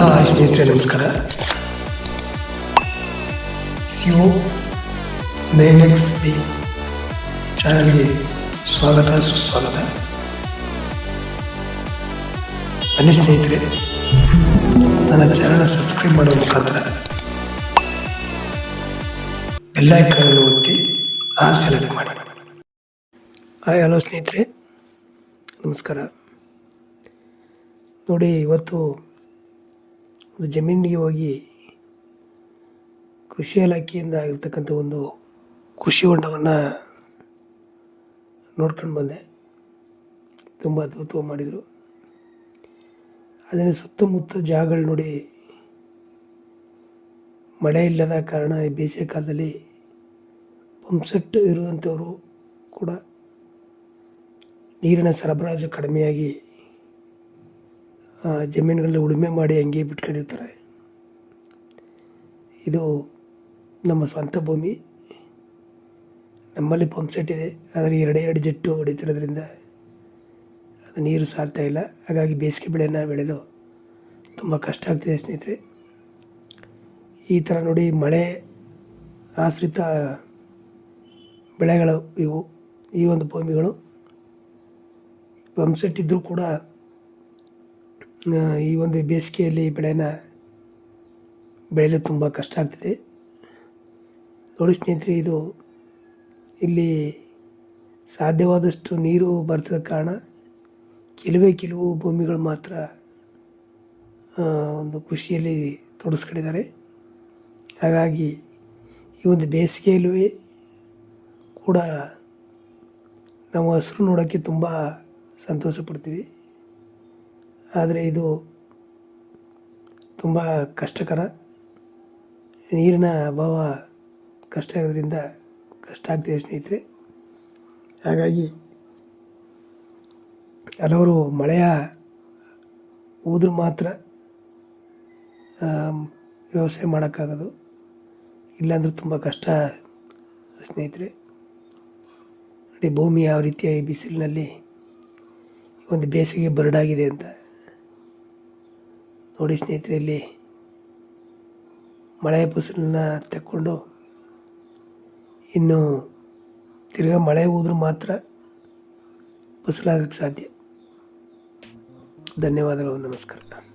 Hi ಸ್ನೇಹಿತರೆ ನಮಸ್ಕಾರ. C O nine X B ಚಾನಲ್ಗೆ ಸ್ವಾಗತ, ಸುಸ್ವಾಗತ. ಬನ್ನಿ ಸ್ನೇಹಿತರೆ, ನನ್ನ ಚಾನಲ್ ಸಬ್ಸ್ಕ್ರೈಬ್ ಮಾಡುವ ಮುಖಾಂತರ ಬೆಲ್ಲೈಕನ್ನು ಒತ್ತಿ ಆ ಸೆಲೆಕ್ಟ್ ಮಾಡಿ. ಹಾಯ್, ಹಲೋ ಸ್ನೇಹಿತರೆ, ನಮಸ್ಕಾರ. ನೋಡಿ, ಇವತ್ತು ಒಂದು ಜಮೀನಿಗೆ ಹೋಗಿ ಕೃಷಿ ಇಲಾಖೆಯಿಂದ ಆಗಿರ್ತಕ್ಕಂಥ ಒಂದು ಕೃಷಿ ಹೊಂಡವನ್ನು ನೋಡ್ಕೊಂಡು ಬಂದೆ. ತುಂಬ ಅದ್ಭುತವಾಗಿ ಮಾಡಿದರು. ಅದನ್ನು ಸುತ್ತಮುತ್ತ ಜಾಗಗಳು ನೋಡಿ ಮಳೆ ಇಲ್ಲದ ಕಾರಣ ಈ ಬೇಸಿಗೆ ಕಾಲದಲ್ಲಿ ಪಂಪ್ಸೆಟ್ ಇರುವಂಥವರು ಕೂಡ ನೀರಿನ ಸರಬರಾಜು ಕಡಿಮೆಯಾಗಿ ಜಮೀನುಗಳಲ್ಲಿ ಉಳುಮೆ ಮಾಡಿ ಹಂಗೆ ಬಿಟ್ಕೊಂಡಿರ್ತಾರೆ. ಇದು ನಮ್ಮ ಸ್ವಂತ ಭೂಮಿ. ನಮ್ಮಲ್ಲಿ ಪಂಪ್ ಸೆಟ್ ಇದೆ. ಆದರೆ ಎರಡೇ ಎರಡು ಜೆಟ್ಟು ಹೊಡಿತಿರೋದ್ರಿಂದ ಅದು ನೀರು ಸಾಲ್ತಾ ಇಲ್ಲ. ಹಾಗಾಗಿ ಬೇಸಿಗೆ ಬೆಳೆಯನ್ನು ಬೆಳೆದು ತುಂಬ ಕಷ್ಟ ಆಗ್ತಿದೆ ಸ್ನೇಹಿತರೆ. ಈ ಥರ ನೋಡಿ ಮಳೆ ಆಶ್ರಿತ ಬೆಳೆಗಳು ಇವು. ಈ ಒಂದು ಭೂಮಿಗಳು ಪಂಪ್ ಸೆಟ್ ಇದ್ದರೂ ಕೂಡ ಈ ಒಂದು ಬೇಸಿಗೆಯಲ್ಲಿ ಬೆಳೆನ ಬೆಳೆಯಲು ತುಂಬ ಕಷ್ಟ ಆಗ್ತಿದೆ. ನೋಡಿ ಸ್ನೇಹಿತರೆ, ಇದು ಇಲ್ಲಿ ಸಾಧ್ಯವಾದಷ್ಟು ನೀರು ಬರ್ತಿರೋ ಕಾರಣ ಕೆಲವೇ ಕೆಲವು ಭೂಮಿಗಳು ಮಾತ್ರ ಒಂದು ಕೃಷಿಯಲ್ಲಿ ತೊಡಸ್ಕೊಂಡಿದ್ದಾರೆ ಹಾಗಾಗಿ ಈ ಒಂದು ಬೇಸಿಗೆಯಲ್ಲೂ ಕೂಡ ನಾವು ಹಸಿರು ನೋಡೋಕ್ಕೆ ತುಂಬ ಸಂತೋಷ ಪಡ್ತೀವಿ. ಆದರೆ ಇದು ತುಂಬ ಕಷ್ಟಕರ. ನೀರಿನ ಅಭಾವ ಕಷ್ಟ ಇರೋದ್ರಿಂದ ಕಷ್ಟ ಆಗ್ತಿದೆ ಸ್ನೇಹಿತರೆ. ಹಾಗಾಗಿ ಹಲವರು ಮಳೆಯ ಹೋದ್ರೂ ಮಾತ್ರ ವ್ಯವಸಾಯ ಮಾಡೋಕ್ಕಾಗೋದು. ಇಲ್ಲಾಂದರೂ ತುಂಬ ಕಷ್ಟ ಸ್ನೇಹಿತರೆ. ನೋಡಿ, ಭೂಮಿ ಯಾವ ರೀತಿಯಾಗಿ ಬಿಸಿಲಿನಲ್ಲಿ ಒಂದು ಬೇಸಿಗೆ ಬರಡಾಗಿದೆ ಅಂತ. ನೋಡಿ ಸ್ನೇಹಿತರೆ, ಇಲ್ಲಿ ಮಳೆ ಫಸಲನ್ನ ತಕ್ಕೊಂಡು ಇನ್ನು ತಿರ್ಗಾ ಮಳೆ ಹೋದ್ರೂ ಮಾತ್ರ ಫಸಲಾಗಕ್ಕೆ ಸಾಧ್ಯ. ಧನ್ಯವಾದಗಳು, ನಮಸ್ಕಾರ.